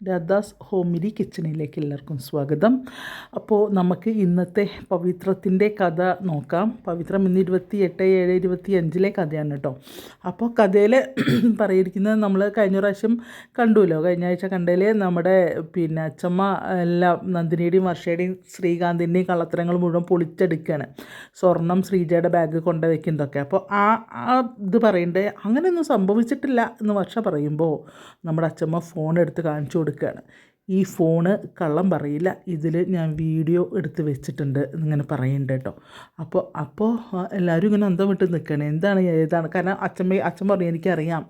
Radha's homely കിച്ചണിലേക്ക് എല്ലാവർക്കും സ്വാഗതം. അപ്പോൾ നമുക്ക് ഇന്നത്തെ പവിത്രത്തിന്റെ കഥ നോക്കാം. പവിത്രം ഇന്ന് ഇരുപത്തി എട്ട് ഏഴ് ഇരുപത്തി അഞ്ചിലെ കഥയാണ് കേട്ടോ. അപ്പോൾ കഥയിൽ പറയിരിക്കുന്നത് നമ്മൾ കഴിഞ്ഞ പ്രാവശ്യം കണ്ടുല്ലോ. കഴിഞ്ഞ ആഴ്ച കണ്ടതിൽ നമ്മുടെ പിന്നെ അച്ചമ്മ എല്ലാം നന്ദിനിയുടെയും വർഷയുടെയും ശ്രീകാന്തിന്റെയും കള്ളത്തരങ്ങൾ മുഴുവൻ പൊളിച്ചെടുക്കുകയാണ് സ്വർണം ശ്രീജയുടെ ബാഗ് കൊണ്ട് വയ്ക്കുന്നതൊക്കെ അപ്പോൾ ആ ഇത് പറയണ്ടേ അങ്ങനെയൊന്നും സംഭവിച്ചിട്ടില്ല എന്ന് വർഷ പറയുമ്പോൾ നമ്മുടെ അച്ചമ്മ ഫോൺ എടുത്ത് കാണിച്ചു കൊടുക്കുകയാണ്. ഈ ഫോണ് കള്ളം പറയില്ല. ഇതിൽ ഞാൻ വീഡിയോ എടുത്ത് വെച്ചിട്ടുണ്ട് എന്നിങ്ങനെ പറയുന്നുണ്ട് കേട്ടോ. അപ്പോൾ അപ്പോൾ എല്ലാവരും ഇങ്ങനെ അന്തം വിട്ട് നിൽക്കുകയാണ്. എന്താണ് ഏതാണ്? കാരണം അച്ഛമ്മ അച്ഛൻ പറഞ്ഞു എനിക്കറിയാം.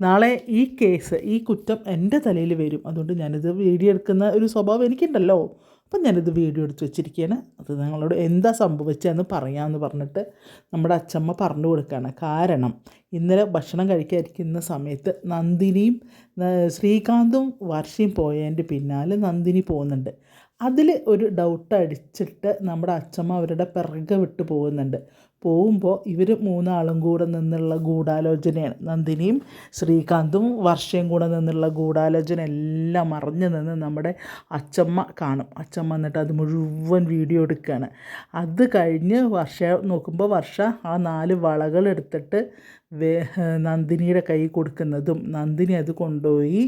നാളെ ഈ കേസ് ഈ കുറ്റം എന്റെ തലയിൽ വരും. അതുകൊണ്ട് ഞാനിത് വീഡിയോ എടുക്കുന്ന ഒരു സ്വഭാവം എനിക്കുണ്ടല്ലോ. അപ്പം ഞാനിത് വീഡിയോ എടുത്ത് വെച്ചിരിക്കുകയാണ്. അത് നിങ്ങളോട് എന്താ സംഭവിച്ചതെന്ന് പറയാമെന്ന് പറഞ്ഞിട്ട് നമ്മുടെ അച്ചമ്മ പറഞ്ഞു കൊടുക്കുകയാണ്. കാരണം ഇന്നലെ ഭക്ഷണം കഴിക്കാതിരിക്കുന്ന സമയത്ത് നന്ദിനിയും ശ്രീകാന്തും വർഷയും പോയതിന്റെ പിന്നാലെ നന്ദിനി പോകുന്നുണ്ട്. അതിൽ ഒരു ഡൗട്ട് അടിച്ചിട്ട് നമ്മുടെ അച്ഛമ്മ അവരുടെ പിറകെ വിട്ട് പോകുന്നുണ്ട്. പോകുമ്പോൾ ഇവർ മൂന്നാളും കൂടെ നിന്നുള്ള ഗൂഢാലോചനയാണ്. നന്ദിനിയും ശ്രീകാന്തും വർഷയും കൂടെ നിന്നുള്ള ഗൂഢാലോചന എല്ലാം അറിഞ്ഞു നിന്ന് നമ്മുടെ അച്ചമ്മ കാണും. അച്ചമ്മ എന്നിട്ട് അത് മുഴുവൻ വീഡിയോ എടുക്കുകയാണ്. അത് കഴിഞ്ഞ് വർഷ നോക്കുമ്പോൾ വർഷ ആ നാല് വളകൾ എടുത്തിട്ട് നന്ദിനിയുടെ കൈ കൊടുക്കുന്നതും നന്ദിനി അത് കൊണ്ടുപോയി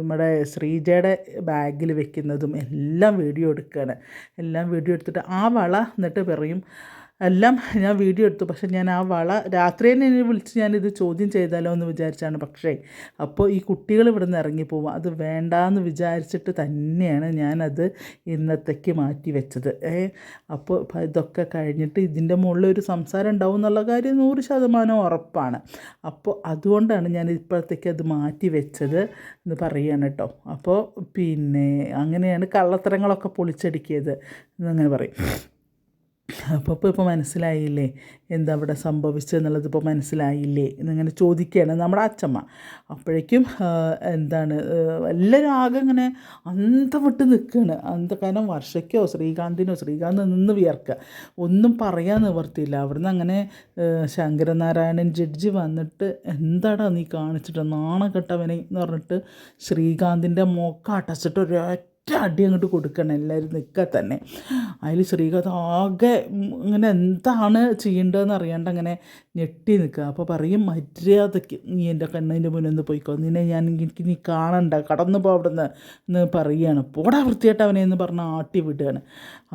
നമ്മുടെ ശ്രീജയുടെ ബാഗിൽ വെക്കുന്നതും എല്ലാം വീഡിയോ എടുക്കുകയാണ് എല്ലാം വീഡിയോ എടുത്തിട്ട് ആ വള എന്നിട്ട് പറയും എല്ലാം ഞാൻ വീഡിയോ എടുത്തു. പക്ഷേ ഞാൻ ആ വള രാത്രി തന്നെ എന്നെ വിളിച്ച് ഞാനിത് ചോദ്യം ചെയ്താലോ എന്ന് വിചാരിച്ചാണ്. പക്ഷേ അപ്പോൾ ഈ കുട്ടികൾ ഇവിടെ നിന്ന് ഇറങ്ങിപ്പോവും. അത് വേണ്ടാന്ന് വിചാരിച്ചിട്ട് തന്നെയാണ് ഞാനത് ഇന്നത്തേക്ക് മാറ്റി വെച്ചത് ഏ അപ്പോൾ ഇതൊക്കെ കഴിഞ്ഞിട്ട് ഇതിന്റെ മുകളിൽ ഒരു സംസാരം ഉണ്ടാവും എന്നുള്ള കാര്യം നൂറ് ശതമാനം ഉറപ്പാണ്. അപ്പോൾ അതുകൊണ്ടാണ് ഞാൻ ഇപ്പോഴത്തേക്ക് അത് മാറ്റി വെച്ചത് എന്ന് പറയുകയാണ് കേട്ടോ. അപ്പോൾ പിന്നെ അങ്ങനെയാണ് കള്ളത്തരങ്ങളൊക്കെ പൊളിച്ചടുക്കിയത്. എന്നങ്ങനെ പറയും. അപ്പോൾ ഇപ്പോൾ മനസ്സിലായില്ലേ? എന്താ അവിടെ സംഭവിച്ചതെന്നുള്ളത് ഇപ്പോൾ മനസ്സിലായില്ലേ? എന്നിങ്ങനെ ചോദിക്കുകയാണ് നമ്മുടെ അച്ചമ്മ. അപ്പോഴേക്കും എന്താണ് എല്ലാവരും ആകെ ഇങ്ങനെ അന്തം വിട്ട് നിൽക്കുകയാണ്. അന്ത കാരണം വർഷയ്ക്കോ ശ്രീകാന്തിനോ ശ്രീകാന്ത് നിന്ന് വിയർക്കുക. ഒന്നും പറയാൻ നിവർത്തിയില്ല. അവിടുന്ന് അങ്ങനെ ശങ്കരനാരായണൻ ജഡ്ജി വന്നിട്ട് എന്താടാ നീ കാണിച്ചിട്ട് നാണം കെട്ടവനെ എന്ന് പറഞ്ഞിട്ട് ശ്രീകാന്തിന്റെ മൊക്ക അടച്ചിട്ട് ഒരു ഒറ്റ അടി അങ്ങോട്ട് കൊടുക്കണം എല്ലാവരും നിൽക്കുക തന്നെ. അതിൽ ശ്രീകഥ ആകെ ഇങ്ങനെ എന്താണ് ചെയ്യേണ്ടതെന്ന് അറിയാണ്ട് അങ്ങനെ ഞെട്ടി നിൽക്കുക അപ്പോൾ പറയും മര്യാദയ്ക്ക് നീ എന്റെ കണ്ണിന്റെ മുന്നിൽ പോയിക്കോ. നിന്നെ ഞാൻ എനിക്ക് നീ കാണണ്ട കടന്നു പോ അവിടെ നിന്ന് എന്ന് പറയുകയാണ്. പോടാ വൃത്തിയായിട്ട് അവനെ എന്ന് പറഞ്ഞ് ആട്ടി വിടുകയാണ്.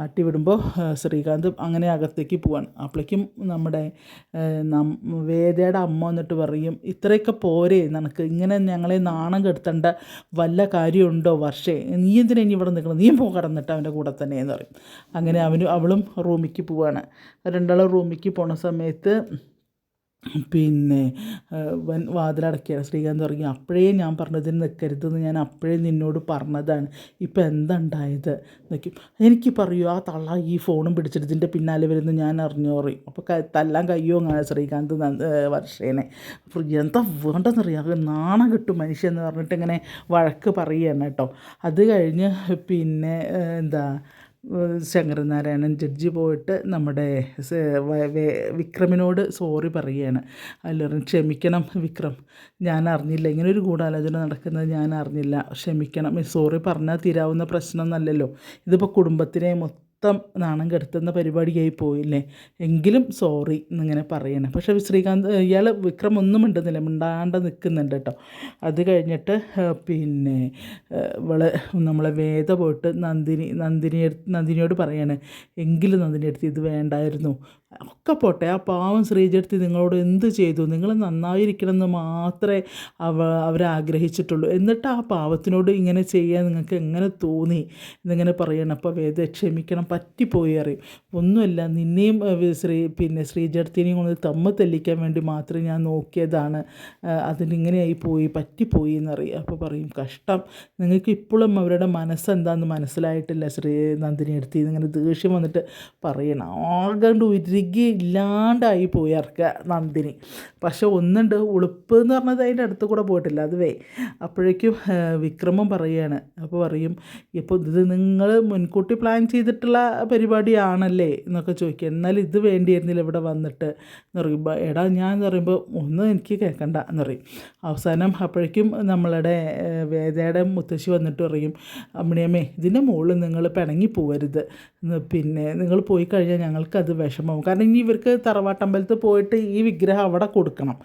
ആട്ടി വിടുമ്പോൾ ശ്രീകാന്ത് അങ്ങനെ അകത്തേക്ക് പോവാണ്. അപ്പോഴേക്കും നമ്മുടെ വേദയുടെ അമ്മ എന്നിട്ട് പറയും ഇത്രയൊക്കെ പോരെ നിനക്ക് ഇങ്ങനെ ഞങ്ങളെ നാണം കെടുത്തേണ്ട വല്ല കാര്യമുണ്ടോ വർഷേ? നീ ഇനി ഇവിടെ നിൽക്കണം നീ പോ കടന്നിട്ട് അവന്റെ കൂടെ തന്നെ എന്ന് പറയും. അങ്ങനെ അവനും അവളും റൂമിലേക്ക് പോവാണ്. രണ്ടാളും റൂമിലേക്ക് പോണ സമയത്ത് പിന്നെ വൻ വാതിലടക്കിയാണ് ശ്രീകാന്ത് തുടങ്ങി. അപ്പോഴേ ഞാൻ പറഞ്ഞതിന് നിൽക്കരുതെന്ന് ഞാൻ അപ്പോഴേ നിന്നോട് പറഞ്ഞതാണ്. ഇപ്പം എന്താ ഉണ്ടായത്? നോക്കി എനിക്ക് പറയൂ ആ തള്ള ഈ ഫോണും പിടിച്ചിട്ട് ഇതിന്റെ പിന്നാലെ വരുന്നു ഞാൻ അറിഞ്ഞു പറയും. അപ്പോൾ തല്ലാൻ കയ്യോ അങ്ങനെ ശ്രീകാന്ത് വർഷേനെ? അപ്പോൾ എന്താ വേണ്ടെന്നറിയാം നാണം കിട്ടും മനുഷ്യൻ എന്ന് പറഞ്ഞിട്ട് ഇങ്ങനെ വഴക്ക് പറയുകയാണ് കേട്ടോ. അത് കഴിഞ്ഞ് പിന്നെ എന്താ ശങ്കരനാരായണൻ ജഡ്ജി പോയിട്ട് നമ്മുടെ വിക്രമിനോട് സോറി പറയുകയാണ്. അല്ലെങ്കിൽ ക്ഷമിക്കണം വിക്രം. ഞാൻ അറിഞ്ഞില്ല. ഇങ്ങനെ ഒരു ഗൂഢാലോചന നടക്കുന്നത് ഞാൻ അറിഞ്ഞില്ല. ക്ഷമിക്കണം. സോറി പറഞ്ഞാൽ തീരാവുന്ന പ്രശ്നമൊന്നല്ലല്ലോ ഇതിപ്പോൾ കുടുംബത്തിനെ മൊത്തം മൊത്തം നാണം കെടുത്തുന്ന പരിപാടിയായി പോയില്ലേ? എങ്കിലും സോറി എന്നിങ്ങനെ പറയണം. പക്ഷേ ശ്രീകാന്ത് ഇയാൾ വിക്രം ഒന്നും മിണ്ടുന്നില്ല. മിണ്ടാണ്ട് നിൽക്കുന്നുണ്ട് കേട്ടോ. അത് കഴിഞ്ഞിട്ട് പിന്നെ ഇവൾ നമ്മളെ വേദ പോയിട്ട് നന്ദിനി നന്ദിനി നന്ദിനിയോട് പറയാണ്. എങ്കിലും നന്ദിനി ഇത് വേണ്ടായിരുന്നു. ഒക്കെ പോട്ടെ ആ പാവം ശ്രീജടുത്ത് നിങ്ങളോട് എന്ത് ചെയ്തു? നിങ്ങൾ നന്നായിരിക്കണം എന്ന് മാത്രമേ അവ അവരാഗ്രഹിച്ചിട്ടുള്ളൂ. എന്നിട്ട് ആ പാവത്തിനോട് ഇങ്ങനെ ചെയ്യാൻ നിങ്ങൾക്ക് എങ്ങനെ തോന്നി? എന്നിങ്ങനെ പറയണം. അപ്പോൾ വേദ ക്ഷമിക്കണം പറ്റിപ്പോയി അറിയും. ഒന്നുമല്ല നിന്നെയും ശ്രീ പിന്നെ ശ്രീജടത്തിനെയും കൊണ്ട് തമ്മ തെല്ലിക്കാൻ വേണ്ടി മാത്രമേ ഞാൻ നോക്കിയതാണ്. അതിനിങ്ങനെയായി പോയി പറ്റിപ്പോയി എന്നറിയാം. അപ്പോൾ പറയും കഷ്ടം. നിങ്ങൾക്ക് ഇപ്പോഴും അവരുടെ മനസ്സെന്താണെന്ന് മനസ്സിലായിട്ടില്ല ശ്രീ നന്ദിനി എടുത്തി ഇങ്ങനെ ദേഷ്യം വന്നിട്ട് പറയണം. ആകണ്ട് ഉരി ഉരുകി ഇല്ലാണ്ടായി പോയി ഇറക്കുക നന്ദിനി. പക്ഷെ ഒന്നുണ്ട് ഉളുപ്പ് എന്ന് പറഞ്ഞത് അതിന്റെ അടുത്ത് കൂടെ പോയിട്ടില്ല അതുവേ. അപ്പോഴേക്കും വിക്രമം പറയുകയാണ്. അപ്പോൾ പറയും ഇപ്പോൾ ഇത് നിങ്ങൾ മുൻകൂട്ടി പ്ലാൻ ചെയ്തിട്ടുള്ള പരിപാടിയാണല്ലേ? എന്നൊക്കെ ചോദിക്കുക. എന്നാൽ ഇത് വേണ്ടിയിരുന്നില്ല ഇവിടെ വന്നിട്ട്. എന്ന് പറയുമ്പോൾ എടാ ഞാൻ എന്ന് പറയുമ്പോൾ ഒന്നും എനിക്ക് കേൾക്കണ്ട എന്ന് പറയും. അവസാനം അപ്പോഴേക്കും നമ്മളുടെ വേദയുടെ മുത്തശ്ശി വന്നിട്ട് പറയും അമ്മിണിയമ്മേ ഇതിന്റെ മുകളിൽ നിങ്ങൾ പിണങ്ങി പോകരുത്. പിന്നെ നിങ്ങൾ പോയി കഴിഞ്ഞാൽ ഞങ്ങൾക്കത് വിഷമവും കാരണം ഇനി ഇവർക്ക് തറവാട്ടമ്പലത്ത് പോയിട്ട് ഈ വിഗ്രഹം അവിടെ കൊടുക്കണം.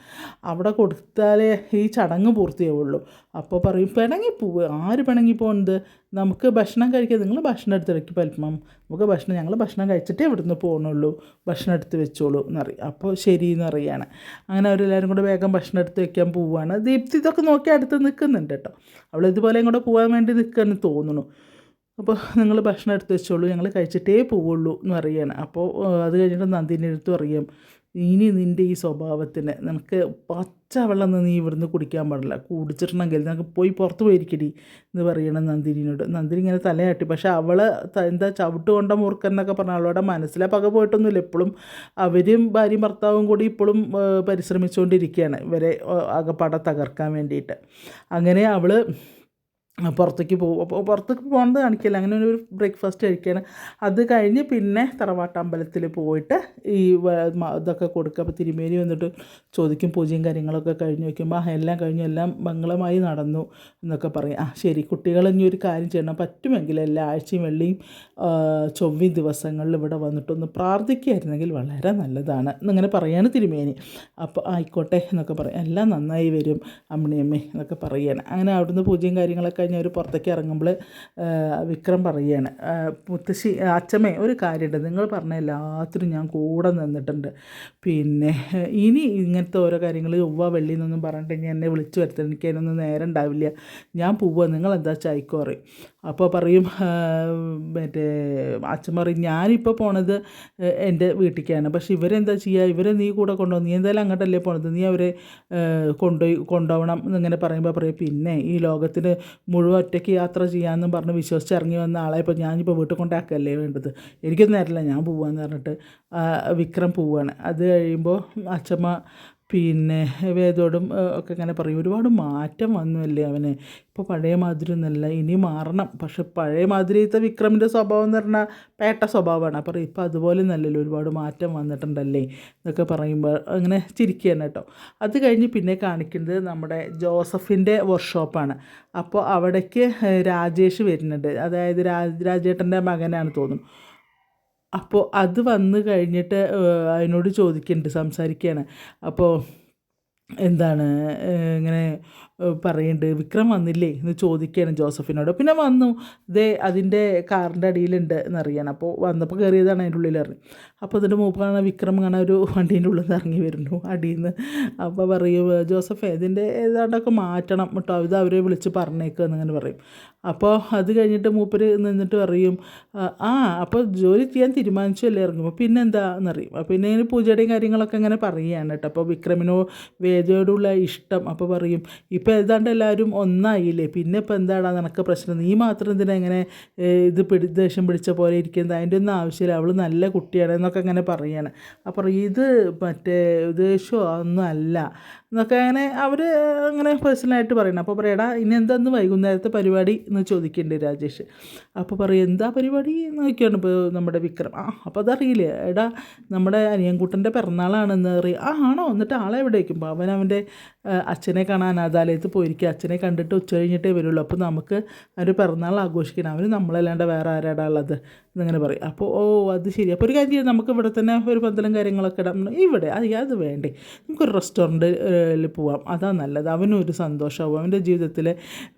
അവിടെ കൊടുത്താലേ ഈ ചടങ്ങ് പൂർത്തിയാവുള്ളൂ. അപ്പോൾ പറയും പിണങ്ങി പോവുക ആര് പിണങ്ങി പോകുന്നത് നമുക്ക് ഭക്ഷണം കഴിക്കുക നിങ്ങൾ ഭക്ഷണം എടുത്ത് വെക്കും പൽപ്പം. നമുക്ക് ഭക്ഷണം ഞങ്ങൾ ഭക്ഷണം കഴിച്ചിട്ടേ ഇവിടുന്ന് പോകണുള്ളൂ ഭക്ഷണം എടുത്ത് വെച്ചോളൂ എന്നറിയാം. അപ്പോൾ ശരി എന്നറിയാണ് അങ്ങനെ അവരെല്ലാവരും കൂടെ വേഗം ഭക്ഷണം എടുത്ത് വെക്കാൻ പോവുകയാണ് ദീപ്തി ഇതൊക്കെ നോക്കി അടുത്ത് നിൽക്കുന്നുണ്ട് കേട്ടോ. അവൾ ഇതുപോലെ ഇങ്ങോട്ട് പോകാൻ വേണ്ടി നിൽക്കുകയെന്ന് തോന്നുന്നു. അപ്പോൾ നിങ്ങൾ ഭക്ഷണം എടുത്ത് വെച്ചോളൂ ഞങ്ങൾ കഴിച്ചിട്ടേ പോവുള്ളൂ എന്ന് പറയാണ് അപ്പോൾ അത് കഴിഞ്ഞിട്ട് നന്ദിന്റെ അടുത്ത് അറിയാം ഇനി നിന്റെ ഈ സ്വഭാവത്തിന് നിനക്ക് പച്ച വെള്ളം നീ ഇവിടുന്ന് കുടിക്കാൻ പാടില്ല. കുടിച്ചിട്ടുണ്ടെങ്കിൽ നിനക്ക് പോയി പുറത്ത് പോയിരിക്കടി എന്ന് പറയണം നന്ദിനിയോട് നന്ദിനി ഇങ്ങനെ തലയാട്ടി. പക്ഷെ അവൾ എന്താ ചവിട്ട് കൊണ്ട മൂർക്കൻ എന്നൊക്കെ പറഞ്ഞാൽ അവളുടെ മനസ്സിലെ പക പോയിട്ടൊന്നുമില്ല. എപ്പോഴും അവരും ഭാര്യയും ഭർത്താവും കൂടി ഇപ്പോഴും പരിശ്രമിച്ചുകൊണ്ടിരിക്കുകയാണ് ഇവരെ അകപ്പാടെ തകർക്കാൻ വേണ്ടിയിട്ട്. അങ്ങനെ അവൾ പുറത്തേക്ക് പോകും. അപ്പോൾ പുറത്തേക്ക് പോകുന്നത് കാണിക്കില്ല. അങ്ങനെ ഒരു ബ്രേക്ക്ഫാസ്റ്റ് കഴിക്കാൻ അത് കഴിഞ്ഞ് പിന്നെ തറവാട്ടമ്പലത്തിൽ പോയിട്ട് ഈ ഇതൊക്കെ കൊടുക്കുക അപ്പോൾ തിരുമേനി വന്നിട്ട് ചോദിക്കും പൂജയും കാര്യങ്ങളൊക്കെ കഴിഞ്ഞ് വയ്ക്കുമ്പോൾ എല്ലാം കഴിഞ്ഞ് എല്ലാം മംഗളമായി നടന്നു എന്നൊക്കെ പറയും. ആ ശരി. കുട്ടികൾ ഇനി ഒരു കാര്യം ചെയ്യണം. പറ്റുമെങ്കിൽ എല്ലാ ആഴ്ചയും വെള്ളിയും ചൊവ്വ ദിവസങ്ങളിൽ ഇവിടെ വന്നിട്ടൊന്ന് പ്രാർത്ഥിക്കുകയായിരുന്നെങ്കിൽ വളരെ നല്ലതാണ് എന്നിങ്ങനെ പറയാണ് തിരുമേനി. അപ്പോൾ ആയിക്കോട്ടെ എന്നൊക്കെ പറയും. എല്ലാം നന്നായി വരും അമ്മിണിയമ്മേ എന്നൊക്കെ പറയുകയാണ് അങ്ങനെ അവിടുന്ന് പൂജയും കാര്യങ്ങളൊക്കെ കഴിഞ്ഞ് അവർ പുറത്തേക്ക് ഇറങ്ങുമ്പോൾ വിക്രം പറയുകയാണ് മുത്തശ്ശി അച്ഛമ്മേ ഒരു കാര്യമുണ്ട് നിങ്ങൾ പറഞ്ഞ എല്ലാത്തിനും ഞാൻ കൂടെ നിന്നിട്ടുണ്ട്. പിന്നെ ഇനി ഇങ്ങനത്തെ ഓരോ കാര്യങ്ങൾ ചൊവ്വ വെള്ളി എന്നൊന്നും പറഞ്ഞിട്ടുണ്ടെങ്കിൽ എന്നെ വിളിച്ചു വരുത്തണം എനിക്ക് അതിനൊന്നും നേരം ഉണ്ടാവില്ല. ഞാൻ പോവുക നിങ്ങൾ എന്താ ചായ്ക്കോ പറയും. അപ്പോൾ പറയും മറ്റേ അച്ഛൻ പറയും ഞാനിപ്പോൾ പോണത് എന്റെ വീട്ടിലേക്കാണ് പക്ഷെ ഇവരെന്താ ചെയ്യുക ഇവരെ നീ കൂടെ കൊണ്ടുപോകും നീ എന്തായാലും അങ്ങോട്ടല്ലേ പോണത്? നീ അവരെ കൊണ്ടുപോയി കൊണ്ടുപോകണം എന്നിങ്ങനെ പറയുമ്പോൾ പറയും. പിന്നെ ഈ ലോകത്തിന് മുഴുവൻ ഒറ്റയ്ക്ക് യാത്ര ചെയ്യാമെന്നും പറഞ്ഞ് വിശ്വസിച്ച് ഇറങ്ങി വന്ന ആളെ ഇപ്പോൾ ഞാനിപ്പോൾ വീട്ടിൽ കൊണ്ടാക്കല്ലേ വേണ്ടത്? എനിക്കൊന്നും നേരമില്ല ഞാൻ പോവാന്ന് പറഞ്ഞിട്ട് വിക്രം പോവാണ്. അത് കഴിയുമ്പോൾ അച്ഛമ്മ പിന്നെ വേദോടും ഒക്കെ ഇങ്ങനെ പറയും. ഒരുപാട് മാറ്റം വന്നല്ലേ അവന്. ഇപ്പോൾ പഴയ മാതിരി ഒന്നല്ല ഇനി മാറണം. പക്ഷെ പഴയ മാതിരിത്തെ വിക്രമിന്റെ സ്വഭാവം എന്ന് പറഞ്ഞാൽ പേട്ട സ്വഭാവമാണ്. അപ്പോൾ ഇപ്പോൾ അതുപോലെ നല്ലല്ലോ ഒരുപാട് മാറ്റം വന്നിട്ടുണ്ടല്ലേ എന്നൊക്കെ പറയുമ്പോൾ അങ്ങനെ ചിരിക്കുകയാണ് കേട്ടോ. അത് കഴിഞ്ഞ് പിന്നെ കാണിക്കുന്നത് നമ്മുടെ ജോസഫിന്റെ വർക്ക്ഷോപ്പാണ് അപ്പോൾ അവിടേക്ക് രാജേഷ് വരുന്നുണ്ട്. അതായത് രാജ് രാജേട്ടന്റെ മകനാണ് തോന്നുന്നു. അപ്പോൾ അത് വന്നു കഴിഞ്ഞിട്ട് അതിനോട് ചോദിക്കുന്നുണ്ട് സംസാരിക്കുകയാണ് അപ്പോൾ എന്താണ് ഇങ്ങനെ പറയുന്നുണ്ട് വിക്രം വന്നില്ലേ? എന്ന് ചോദിക്കുകയാണ് ജോസഫിനോട്. പിന്നെ വന്നു ഇതേ അതിന്റെ കാറിന്റെ അടിയിലുണ്ട് എന്നറിയണം. അപ്പോൾ വന്നപ്പോൾ കയറിയതാണ് അതിന്റെ ഉള്ളിൽ ഇറങ്ങി അപ്പോൾ അതിന്റെ മൂപ്പാണ് വിക്രം കാണാൻ ഒരു വണ്ടീന്റെ ഉള്ളിൽ നിന്ന് ഇറങ്ങി വരുന്നു അടിയിൽ നിന്ന് അപ്പോൾ പറയും ജോസഫ് ഇതിന്റെ ഏതാണ്ടൊക്കെ മാറ്റണം കേട്ടോ ഇത് അവരെ വിളിച്ച് പറഞ്ഞേക്കുക എന്നിങ്ങനെ പറയും. അപ്പോൾ അത് കഴിഞ്ഞിട്ട് മൂപ്പര് നിന്നിട്ട് പറയും "ആ, അപ്പോൾ ജോലി ചെയ്യാൻ തീരുമാനിച്ചല്ലേ? ഇറങ്ങുമ്പോൾ പിന്നെന്താ എന്നറിയും. അപ്പോൾ പിന്നെ പൂജയുടെയും കാര്യങ്ങളൊക്കെ ഇങ്ങനെ പറയുകയാണ് കേട്ടോ. അപ്പോൾ വിക്രമിനോ വേദയോടുള്ള ഇഷ്ടം. അപ്പോൾ പറയും ഇപ്പോൾ ഏതാണ്ട് എല്ലാവരും ഒന്നായില്ലേ? പിന്നെ ഇപ്പോൾ എന്താടാ നിനക്ക് പ്രശ്നം? നീ മാത്രം എന്തിനാ ഇങ്ങനെ ഇത് പിടി ദേഷ്യം പിടിച്ച പോലെ ഇരിക്കുന്നത്? അതിന്റെ ഒന്നും ആവശ്യമില്ല. അവൾ നല്ല കുട്ടിയാണ് എന്നൊക്കെ അങ്ങനെ പറയുകയാണ് അപ്പോൾ ഇത് മറ്റേ ദേഷ്യമോ ഒന്നും അല്ല. എന്നൊക്കെ അങ്ങനെ അവർ അങ്ങനെ പേഴ്സണലായിട്ട് പറയണം. അപ്പോൾ പറയടാ ഇനി എന്താന്ന് വൈകുന്നേരത്തെ പരിപാടി? എന്ന് ചോദിക്കുന്നുണ്ട് രാജേഷ്. അപ്പോൾ പറയും എന്താ പരിപാടി? എന്ന് നോക്കിയാണ് ഇപ്പോൾ നമ്മുടെ വിക്രം. ആ അപ്പോൾ അതറിയില്ലേ എടാ നമ്മുടെ അനിയൻകുട്ടന്റെ പിറന്നാളാണെന്ന് അറിയാം ആ ആണോ? എന്നിട്ട് ആളെ എവിടെ വയ്ക്കുമ്പോൾ അവൻ അവന്റെ അച്ഛനെ കാണാൻ അനാഥാലയത്ത് പോയിരിക്കുക. അച്ഛനെ കണ്ടിട്ട് ഉച്ച കഴിഞ്ഞിട്ടേ വരുള്ളൂ. അപ്പോൾ നമുക്ക് അവർ പിറന്നാൾ ആഘോഷിക്കണം. അവന് നമ്മളല്ലാണ്ട് വേറെ ആരാടാ ഉള്ളത്? എന്നിങ്ങനെ പറയും. അപ്പോൾ ഓ അത് ശരി. അപ്പോൾ ഒരു കാര്യം നമുക്ക് ഇവിടെ തന്നെ ഒരു പന്തലും കാര്യങ്ങളൊക്കെ ഇടാം. ഇവിടെ അത് അത് വേണ്ടേ? നമുക്കൊരു റെസ്റ്റോറന്റിൽ പോവാം. അതാ നല്ലത്. അവനും ഒരു സന്തോഷമാവും അവന്റെ ജീവിതത്തിൽ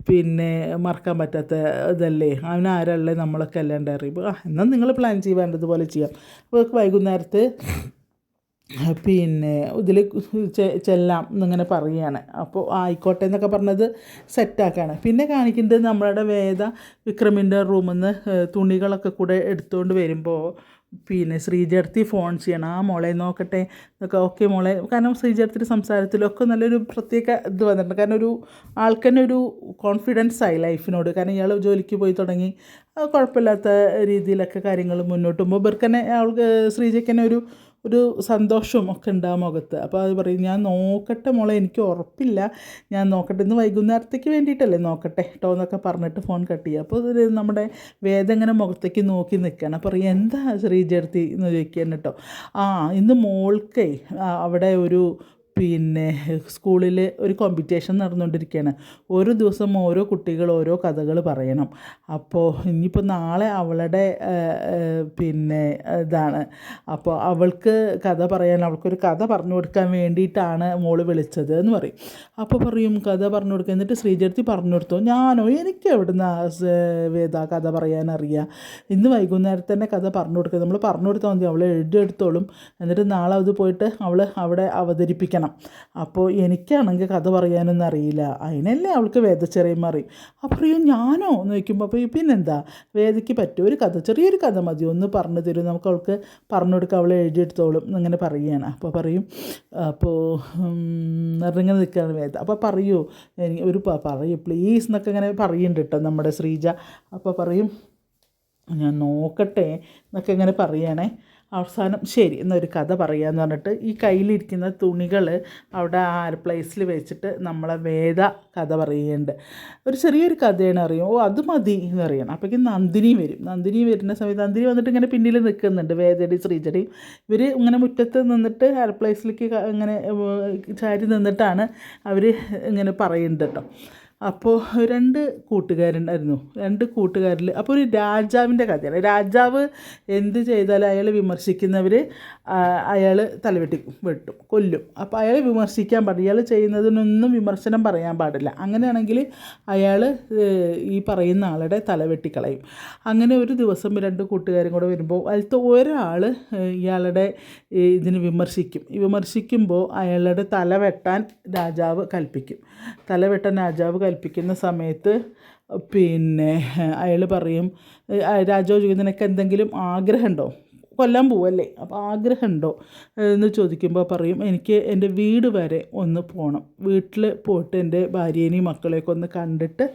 പിന്നെ മറക്കാൻ പറ്റാത്ത ഇതല്ലേ? അവൻ ആരല്ലേ നമ്മളൊക്കെ അല്ലാണ്ട് അറിയുമ്പോൾ ആ എന്നാൽ നിങ്ങൾ പ്ലാൻ ചെയ്യേണ്ടതുപോലെ ചെയ്യാം. അപ്പോൾ വൈകുന്നേരത്ത് പിന്നെ ഇതിൽ ചെല്ലാം എന്നിങ്ങനെ പറയുകയാണ് അപ്പോൾ ആയിക്കോട്ടെ എന്നൊക്കെ പറഞ്ഞത് സെറ്റാക്കുകയാണ് പിന്നെ കാണിക്കുന്നത് നമ്മളുടെ വേദ വിക്രമിന്റെ റൂമിൽ നിന്ന് തുണികളൊക്കെ കൂടെ എടുത്തുകൊണ്ട് വരുമ്പോൾ പിന്നെ ശ്രീജർത്തി ഫോൺ ചെയ്യണം. ആ മോളെ നോക്കട്ടെ. എന്നൊക്കെ ഓക്കെ മോളെ. കാരണം ശ്രീജടുത്തിന്റെ സംസാരത്തിലൊക്കെ നല്ലൊരു പ്രത്യേക ഇത് വന്നിട്ടുണ്ട്. കാരണം ഒരു ആൾക്കന്നെ ഒരു കോൺഫിഡൻസ് ആയി ലൈഫിനോട് കാരണം ഇയാൾ ജോലിക്ക് പോയി തുടങ്ങി. കുഴപ്പമില്ലാത്ത രീതിയിലൊക്കെ കാര്യങ്ങൾ മുന്നോട്ട് പോകുമ്പോൾ ഇവർക്ക് തന്നെ അവൾക്ക് ശ്രീജയ്ക്ക് തന്നെ ഒരു ഒരു സന്തോഷവും ഒക്കെ ഉണ്ടാകും മുഖത്ത്. അപ്പോൾ അത് പറയും ഞാൻ നോക്കട്ടെ മോളെ എനിക്ക് ഉറപ്പില്ല. ഞാൻ നോക്കട്ടെ. ഇന്ന് വൈകുന്നേരത്തേക്ക് വേണ്ടിയിട്ടല്ലേ നോക്കട്ടെ? കേട്ടോ എന്നൊക്കെ പറഞ്ഞിട്ട് ഫോൺ കട്ട് ചെയ്യുക. അപ്പോൾ ഇത് നമ്മുടെ വേദം ഇങ്ങനെ മുഖത്തേക്ക് നോക്കി നിൽക്കുകയാണ്. അപ്പോൾ പറയും എന്താ ശ്രീജർത്തി എന്ന് ചോദിക്കുകയാണ് കേട്ടോ ആ ഇന്ന് മോൾക്കേ അവിടെ ഒരു പിന്നെ സ്കൂളിൽ ഒരു കോമ്പറ്റീഷൻ നടന്നുകൊണ്ടിരിക്കുകയാണ് ഓരോ ദിവസം ഓരോ കുട്ടികൾ ഓരോ കഥകൾ പറയണം. അപ്പോൾ ഇനിയിപ്പോൾ നാളെ അവളുടെ പിന്നെ ഇതാണ്. അപ്പോൾ അവൾക്ക് കഥ പറയാൻ അവൾക്കൊരു കഥ പറഞ്ഞു കൊടുക്കാൻ വേണ്ടിയിട്ടാണ് മോൾ വിളിച്ചത് എന്ന് പറയും. അപ്പോൾ പറയും കഥ പറഞ്ഞു കൊടുക്കുക എന്നിട്ട് ശ്രീജടുത്തി പറഞ്ഞു കൊടുത്തു. ഞാനോ എനിക്ക് എവിടുന്ന് വേദ കഥ പറയാനറിയാം ഇന്ന് വൈകുന്നേരം തന്നെ കഥ പറഞ്ഞു കൊടുക്കുക നമ്മൾ പറഞ്ഞു കൊടുത്താൽ മതി. അവൾ എഴുതിയെടുത്തോളും എന്നിട്ട് നാളെ അത് പോയിട്ട് അവൾ അവിടെ അവതരിപ്പിക്കണം. അപ്പോൾ എനിക്കാണെങ്കിൽ കഥ പറയാനൊന്നും അറിയില്ല. അതിനല്ലേ അവൾക്ക് വേദച്ചെറിയും മാറി. അപ്പോൾ പറയും ഞാനോ? എന്ന് ചോദിക്കുമ്പോൾ അപ്പോൾ പിന്നെന്താ? വേദയ്ക്ക് പറ്റും? ഒരു കഥ ചെറിയൊരു കഥ മതി. ഒന്ന് പറഞ്ഞു തരും. നമുക്ക് അവൾക്ക് പറഞ്ഞു കൊടുക്കുക അവൾ എഴുതിയെടുത്തോളും അങ്ങനെ പറയുകയാണ്. അപ്പോൾ പറയും അപ്പോൾ ഇറങ്ങി നിൽക്കുകയാണ് വേദ. അപ്പോൾ പറയൂ. എനിക്ക് ഒരു പറയൂ പ്ലീസ് എന്നൊക്കെ ഇങ്ങനെ പറയുന്നുണ്ട് കേട്ടോ നമ്മുടെ ശ്രീജ. അപ്പോൾ പറയും ഞാൻ നോക്കട്ടെ എന്നൊക്കെ ഇങ്ങനെ പറയണേ അവസാനം ശരി എന്നൊരു കഥ പറയാന്ന് പറഞ്ഞിട്ട് ഈ കയ്യിലിരിക്കുന്ന തുണികൾ അവിടെ ആ പ്ലേസിൽ വെച്ചിട്ട് നമ്മളെ വേദ കഥ പറയുന്നുണ്ട്. ഒരു ചെറിയൊരു കഥയാണ് അറിയും ഓ അത് മതി എന്ന് പറയണം അപ്പോഴേക്കും നന്ദിനി വരും. നന്ദിനി വരുന്ന സമയത്ത് നന്ദിനി വന്നിട്ട് ഇങ്ങനെ പിന്നിൽ നിൽക്കുന്നുണ്ട്. വേദയുടെയും ശ്രീജയുടെയും. ഇവർ ഇങ്ങനെ മുറ്റത്ത് നിന്നിട്ട് ആ പ്ലേസിലേക്ക് ഇങ്ങനെ ചാരി നിന്നിട്ടാണ് അവർ ഇങ്ങനെ പറയുന്നത് കേട്ടോ. അപ്പോൾ രണ്ട് കൂട്ടുകാരുണ്ടായിരുന്നു. രണ്ട് കൂട്ടുകാരിൽ അപ്പോൾ ഒരു രാജാവിന്റെ കഥയാണ്. രാജാവ് എന്ത് ചെയ്താലും അയാൾ വിമർശിക്കുന്നവർ അയാൾ തലവെട്ടി വെട്ടും കൊല്ലും. അപ്പോൾ അയാൾ വിമർശിക്കാൻ പാടില്ല. ഇയാൾ ചെയ്യുന്നതിനൊന്നും വിമർശനം പറയാൻ പാടില്ല. അങ്ങനെയാണെങ്കിൽ അയാൾ ഈ പറയുന്ന ആളുടെ തലവെട്ടിക്കളയും അങ്ങനെ ഒരു ദിവസം രണ്ട് കൂട്ടുകാരും കൂടെ വരുമ്പോൾ അതിലത്തെ ഒരാൾ ഇയാളുടെ ഇതിന് വിമർശിക്കും. വിമർശിക്കുമ്പോൾ അയാളുടെ തലവെട്ടാൻ രാജാവ് കൽപ്പിക്കും. തലവെട്ടാൻ രാജാവ് കൽപ്പിക്കുന്ന സമയത്ത് പിന്നെ അയാൾ പറയും ആ രാജാവ് ചോദിക്കും നിനക്ക് എന്തെങ്കിലും ആഗ്രഹമുണ്ടോ? കൊല്ലാൻ പോവല്ലേ. അപ്പോൾ ആഗ്രഹമുണ്ടോ? എന്ന് ചോദിക്കുമ്പോൾ പറയും എനിക്ക് എന്റെ വീട് വരെ ഒന്ന് പോകണം വീട്ടിൽ പോയിട്ട് എന്റെ ഭാര്യേനെയും മക്കളെയൊക്കെ ഒന്ന് കണ്ടിട്ട്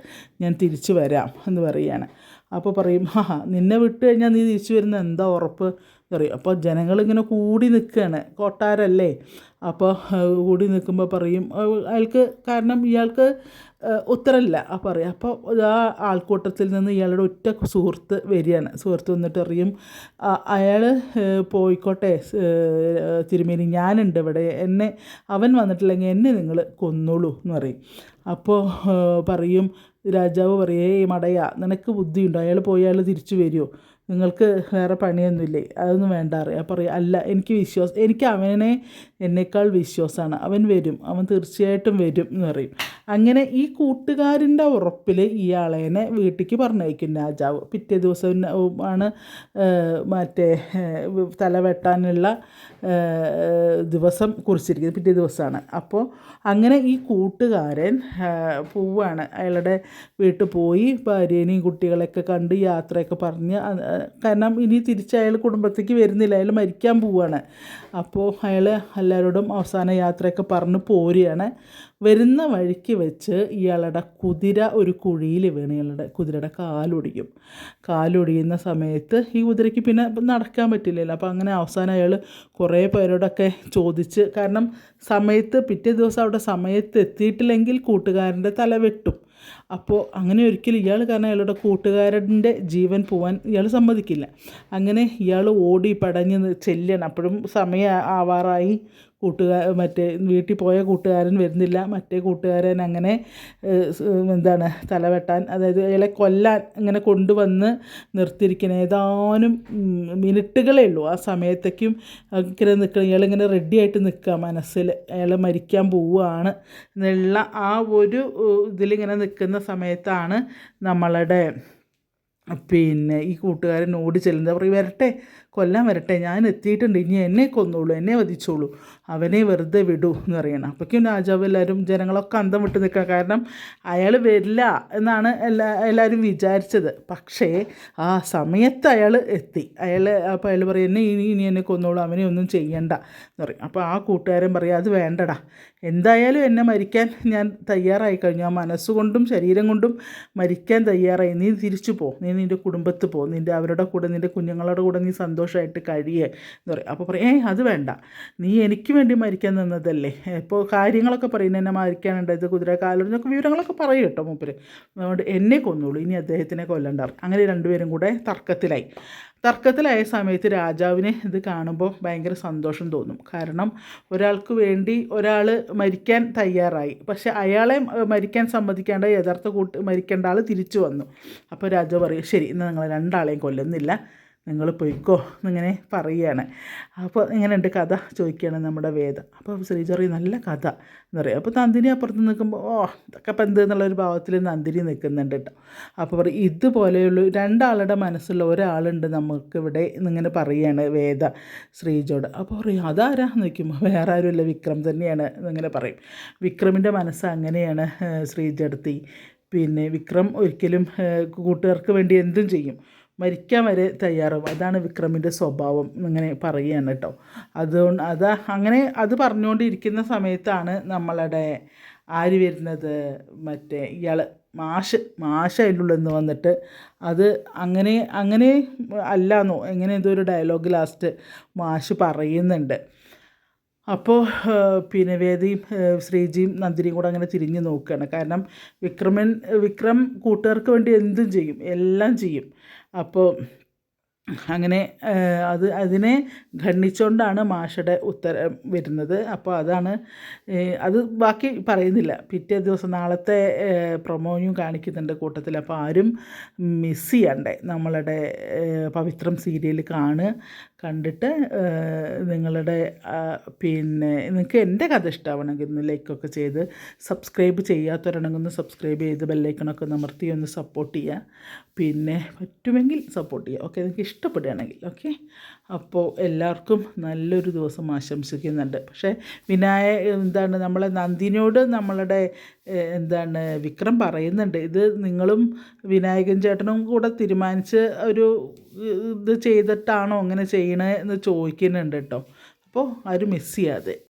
ഞാൻ തിരിച്ചു വരാം എന്ന് പറയുകയാണ്. അപ്പോൾ പറയും ഹാ നിന്നെ വിട്ട് കഴിഞ്ഞാൽ നീ തിരിച്ചു വരുന്ന എന്താ ഉറപ്പ്? പറയും. അപ്പോൾ ജനങ്ങളിങ്ങനെ കൂടി നിൽക്കുകയാണ്. കൊട്ടാരല്ലേ അപ്പോൾ കൂടി നിൽക്കുമ്പോൾ പറയും അയാൾക്ക് കാരണം ഇയാൾക്ക് ഉത്തരമില്ല ആ പറയാം. അപ്പോൾ ആ ആൾക്കൂട്ടത്തിൽ നിന്ന് ഇയാളുടെ ഒറ്റ സുഹൃത്ത് വരികയാണ്. സുഹൃത്ത് വന്നിട്ട് അറിയും അയാൾ പോയിക്കോട്ടെ തിരുമേനി ഞാനുണ്ട് ഇവിടെ. എന്നെ അവൻ വന്നിട്ടില്ലെങ്കിൽ എന്നെ നിങ്ങൾ കൊന്നോളൂ എന്ന് പറയും. അപ്പോൾ പറയും രാജാവ് പറയേ മടയ നിനക്ക് ബുദ്ധിയുണ്ടോ? അയാൾ പോയി അയാൾ തിരിച്ചു വരുമോ നിങ്ങൾക്ക് വേറെ പണിയൊന്നുമില്ലേ? അതൊന്നും വേണ്ട അറിയാം പറയാം അല്ല എനിക്ക് വിശ്വാസം എനിക്ക് അവനെ എന്നേക്കാൾ വിശ്വാസമാണ്. അവൻ വരും. അവൻ തീർച്ചയായിട്ടും വരും എന്ന് പറയും. അങ്ങനെ ഈ കൂട്ടുകാരന്റെ ഉറപ്പിൽ ഇയാളേനെ വീട്ടിലേക്ക് പറഞ്ഞയക്കും രാജാവ്. പിറ്റേ ദിവസം ആണ് മറ്റേ തലവെട്ടാനുള്ള തല വെട്ടാനുള്ള ദിവസം കുറിച്ചിരിക്കുന്നത്. പിറ്റേ ദിവസമാണ്. അപ്പോൾ അങ്ങനെ ഈ കൂട്ടുകാരൻ പോവാണ്. അയാളുടെ വീട്ടിൽ പോയി ഭാര്യേനെയും കുട്ടികളെയൊക്കെ കണ്ട് യാത്രയൊക്കെ പറഞ്ഞ് കാരണം ഇനി തിരിച്ച് അയാൾ കുടുംബത്തേക്ക് വരുന്നില്ല. അയാൾ മരിക്കാൻ പോവാണ്. അപ്പോൾ അയാൾ എല്ലാവരോടും അവസാന യാത്രയൊക്കെ പറഞ്ഞു പോരുകയാണ്. വരുന്ന വഴിക്ക് വെച്ച് ഇയാളുടെ കുതിര ഒരു കുഴിയിൽ വീണ് ഇയാളുടെ കുതിരയുടെ കാലൊടിയും. കാലൊടിയുന്ന സമയത്ത് ഈ കുതിരയ്ക്ക് പിന്നെ നടക്കാൻ പറ്റില്ലല്ലോ. അപ്പോൾ അങ്ങനെ അവസാനം അയാൾ കുറേ പേരോടൊക്കെ ചോദിച്ച് കാരണം സമയത്ത് പിറ്റേ ദിവസം അവിടെ സമയത്ത് എത്തിയിട്ടില്ലെങ്കിൽ കൂട്ടുകാരന്റെ തല വെട്ടും. അപ്പോൾ അങ്ങനെ ഒരിക്കലും ഇയാൾ കാരണം അയാളുടെ കൂട്ടുകാരന്റെ ജീവൻ പോവാൻ ഇയാൾ സമ്മതിക്കില്ല. അങ്ങനെ ഇയാൾ ഓടി പടഞ്ഞ് ചെല്ലണം. അപ്പോഴും സമയം ആവാറായി. കൂട്ടുകാർ മറ്റേ വീട്ടിൽ പോയ കൂട്ടുകാരൻ വരുന്നില്ല. മറ്റേ കൂട്ടുകാരൻ അങ്ങനെ എന്താണ് തലവെട്ടാൻ അതായത് അയാളെ കൊല്ലാൻ അങ്ങനെ കൊണ്ടുവന്ന് നിർത്തിയിരിക്കുന്ന ഏതാനും മിനിറ്റുകളേ ഉള്ളൂ. ആ സമയത്തേക്കും ഇങ്ങനെ നിൽക്കണം. ഇയാളിങ്ങനെ റെഡി ആയിട്ട് നിൽക്കുക. മനസ്സിൽ അയാൾ മരിക്കാൻ പോവുകയാണ് എന്നുള്ള ആ ഒരു ഇതിലിങ്ങനെ നിൽക്കുന്ന സമയത്താണ് നമ്മളുടെ പിന്നെ ഈ കൂട്ടുകാരൻ ഓടി ചെല്ലുന്നത്. പറയും വരട്ടെ കൊല്ലാൻ വരട്ടെ ഞാൻ എത്തിയിട്ടുണ്ട് ഇനി എന്നെ കൊന്നോളൂ എന്നെ വധിച്ചോളൂ അവനെ വെറുതെ വിടൂ എന്ന് പറയണം. അപ്പോഴേക്കും രാജാവ് എല്ലാവരും ജനങ്ങളൊക്കെ അന്തം വിട്ട് നിൽക്കുക. കാരണം അയാൾ വരില്ല എന്നാണ് എല്ലാ എല്ലാവരും വിചാരിച്ചത്. പക്ഷേ ആ സമയത്ത് അയാൾ എത്തി. അയാൾ അപ്പോൾ അയാൾ പറയും എന്നെ ഇനി ഇനി എന്നെ കൊന്നോളൂ അവനെ ഒന്നും ചെയ്യണ്ട എന്ന് പറയും. അപ്പോൾ ആ കൂട്ടുകാരൻ പറയും അത് വേണ്ടടാ. എന്തായാലും എന്നെ മരിക്കാൻ ഞാൻ തയ്യാറായി കഴിഞ്ഞു. ആ മനസ്സുകൊണ്ടും ശരീരം കൊണ്ടും മരിക്കാൻ തയ്യാറായി. നീ തിരിച്ചു പോ. നീ നിന്റെ കുടുംബത്ത് പോ. നിന്റെ അവരുടെ കൂടെ നിന്റെ കുഞ്ഞുങ്ങളുടെ കൂടെ നീ സന്തോഷം സന്തോഷമായിട്ട് കഴിയേ എന്ന് പറയും. അപ്പോൾ പറയും ഏ അത് വേണ്ട. നീ എനിക്ക് വേണ്ടി മരിക്കാൻ നിന്നതല്ലേ. ഇപ്പോൾ കാര്യങ്ങളൊക്കെ പറയും എന്നെ മരിക്കാനുണ്ട് ഇത് കുതിര കാലൊക്കെ വിവരങ്ങളൊക്കെ പറയും കേട്ടോ മൂപ്പര് അതുകൊണ്ട് എന്നെ കൊന്നുള്ളൂ ഇനി അദ്ദേഹത്തിനെ കൊല്ലണ്ട അങ്ങനെ രണ്ടുപേരും കൂടെ തർക്കത്തിലായി. തർക്കത്തിലായ സമയത്ത് രാജാവിന് ഇത് കാണുമ്പോൾ ഭയങ്കര സന്തോഷം തോന്നും. കാരണം ഒരാൾക്ക് വേണ്ടി ഒരാൾ മരിക്കാൻ തയ്യാറായി. പക്ഷെ അയാളെ മരിക്കാൻ സമ്മതിക്കാണ്ട് യഥാർത്ഥ കൂട്ട് മരിക്കേണ്ട ആൾ തിരിച്ചു വന്നു. അപ്പോൾ രാജാവ് പറയും ശരി ഇന്ന് നിങ്ങൾ രണ്ടാളെയും കൊല്ലുന്നില്ല. നിങ്ങൾ പൊയ്ക്കോ എന്നിങ്ങനെ പറയുകയാണ്. അപ്പോൾ ഇങ്ങനെയുണ്ട് കഥ ചോദിക്കുകയാണ് നമ്മുടെ വേദ. അപ്പോൾ ശ്രീചറി നല്ല കഥ എന്ന് പറയും അപ്പോൾ നന്ദിനി അപ്പുറത്ത് നിൽക്കുമ്പോൾ ഓ ഇതൊക്കെ ഇപ്പം എന്ത് എന്നുള്ളൊരു ഭാവത്തിൽ നന്ദിനി നിൽക്കുന്നുണ്ട് കേട്ടോ. അപ്പോൾ പറയും ഇതുപോലെയുള്ള രണ്ടാളുടെ മനസ്സുള്ള ഒരാളുണ്ട് നമുക്കിവിടെ എന്നിങ്ങനെ പറയുകയാണ് വേദ ശ്രീജോട്. അപ്പോൾ പറയും അതാരാ? നിൽക്കുമ്പോൾ വേറെ ആരുമില്ല വിക്രം തന്നെയാണ് എന്നിങ്ങനെ പറയും. വിക്രമിന്റെ മനസ്സ് അങ്ങനെയാണ് ശ്രീജടുത്തി. പിന്നെ വിക്രം ഒരിക്കലും കൂട്ടുകാർക്ക് വേണ്ടി എന്തും ചെയ്യും. മരിക്കാൻ വരെ തയ്യാറാവും. അതാണ് വിക്രമിന്റെ സ്വഭാവം എന്നിങ്ങനെ പറയുകയാണ് കേട്ടോ. അതുകൊണ്ട് അത് അങ്ങനെ അത് പറഞ്ഞുകൊണ്ടിരിക്കുന്ന സമയത്താണ് നമ്മളുടെ ആര് വരുന്നത്? മറ്റേ ഇയാൾ മാഷ് മാഷ് ഉള്ളിൽ വന്നിട്ട് അത് അങ്ങനെ അങ്ങനെ അല്ലാന്നോ എങ്ങനെ എന്തോ ഒരു ഡയലോഗ് ലാസ്റ്റ് മാഷ് പറയുന്നുണ്ട്. അപ്പോൾ പിന്നെ വേദിയും ശ്രീജിയും നന്ദിനിയും കൂടെ അങ്ങനെ തിരിഞ്ഞു നോക്കുകയാണ്. കാരണം വിക്രമൻ വിക്രം കൂട്ടുകാർക്ക് വേണ്ടി എന്തും ചെയ്യും എല്ലാം ചെയ്യും. അപ്പോൾ അങ്ങനെ അത് അതിനെ ഖണ്ഡിച്ചുകൊണ്ടാണ് മാഷയുടെ ഉത്തരം വരുന്നത്. അപ്പോൾ അതാണ് അത് ബാക്കി പറയുന്നില്ല. പിറ്റേ ദിവസം നാളത്തെ പ്രൊമോയും കാണിക്കുന്നുണ്ട് കൂട്ടത്തിൽ. അപ്പോൾ ആരും മിസ് ചെയ്യണ്ടേ നമ്മളുടെ പവിത്രം സീരിയൽ കാണുക കണ്ടിട്ട് നിങ്ങളുടെ പിന്നെ നിങ്ങൾക്ക് എന്റെ കഥ ഇഷ്ടമാവണമെങ്കിൽ ഒന്ന് ലൈക്കൊക്കെ ചെയ്ത് സബ്സ്ക്രൈബ് ചെയ്യാത്തവരാണെങ്കിൽ ഒന്ന് സബ്സ്ക്രൈബ് ചെയ്ത് ബെല്ലൈക്കണൊക്കെ നമർത്തി ഒന്ന് സപ്പോർട്ട് ചെയ്യുക. പിന്നെ പറ്റുമെങ്കിൽ സപ്പോർട്ട് ചെയ്യുക. ഓക്കെ നിങ്ങൾക്ക് ഇഷ്ടപ്പെടുകയാണെങ്കിൽ ഓക്കെ അപ്പോൾ എല്ലാവർക്കും നല്ലൊരു ദിവസം ആശംസിക്കുന്നുണ്ട്. പക്ഷേ വിനായ എന്താണ് നമ്മളെ നന്ദിനിയോട് നമ്മളുടെ എന്താണ് വിക്രം പറയുന്നുണ്ട്. ഇത് നിങ്ങളും വിനായകൻ ചേട്ടനും കൂടെ തീരുമാനിച്ച് ഒരു ഇത് ചെയ്തിട്ടാണോ അങ്ങനെ ചെയ്യണേ എന്ന് ചോദിക്കുന്നുണ്ട് കേട്ടോ. അപ്പോൾ ആരും മിസ് ചെയ്യാതെ.